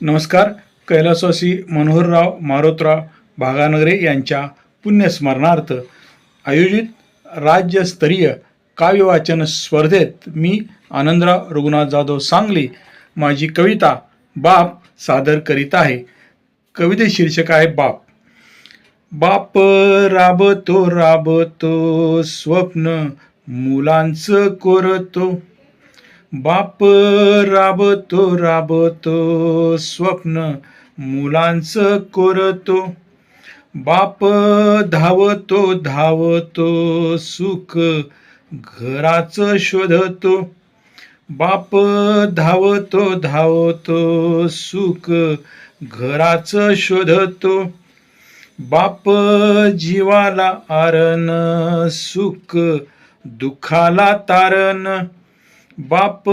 नमस्कार. कैलासवासी मनोहरराव मारोतराव भागानगरे यांच्या पुण्यस्मरणार्थ आयोजित राज्यस्तरीय काव्यवाचन स्पर्धेत मी आनंदराव रघुनाथ जाधव सांगली माझी कविता बाप सादर करीत आहे. कविते शीर्षक आहे बाप. बाप राबतो राबतो स्वप्न मुलांचं कोरतो. बाप राबतो राबतो स्वप्न मुलांचं कोरतो. बाप धावतो धावतो सुख घराचं शोधतो. बाप धावतो धावतो सुख घराचं शोधतो. बाप जीवाला आरण सुख दुखाला तारण. बाप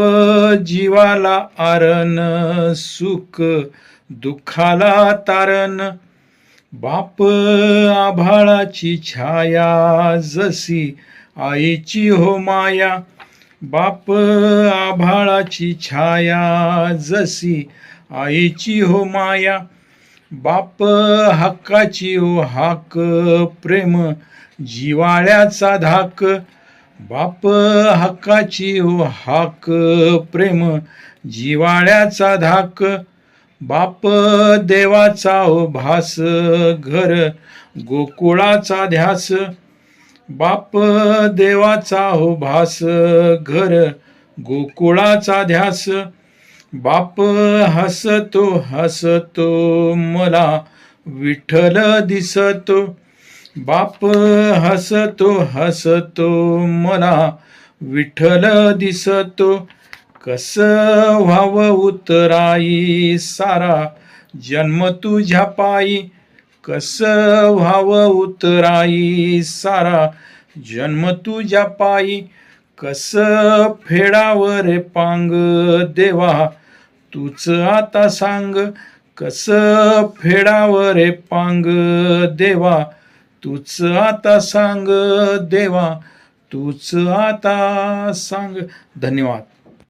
जीवाला आरण सुख दुखाला तारण. बाप आभाळाची छाया जशी आईची हो माया. बाप आभाळाची छाया जशी आईची हो माया. बाप हक्काची ओ हाक प्रेम जिवाळ्याचा धाक. बाप हक्काची ओ हाक प्रेम जिवाळ्याचा धाक बाप देवाचा ओ भास घर गोकुळाचा ध्यास बाप देवाचा हो भास घर गोकुळाचा ध्यास बाप हसतो हसतो मला विठ्ठल दिसतो. बाप हसतो हसतो मला विठ्ठल दिसतो. कस व्हावं उतराई सारा जन्म तुझ्या पायी. कस व्हावं उतराई सारा जन्म तुझ्या पायी. कस फेडावर पांग देवा तूच आता सांग. कस फेडावर पांग देवा तूच आता सांग देवा तूच आता सांग. धन्यवाद.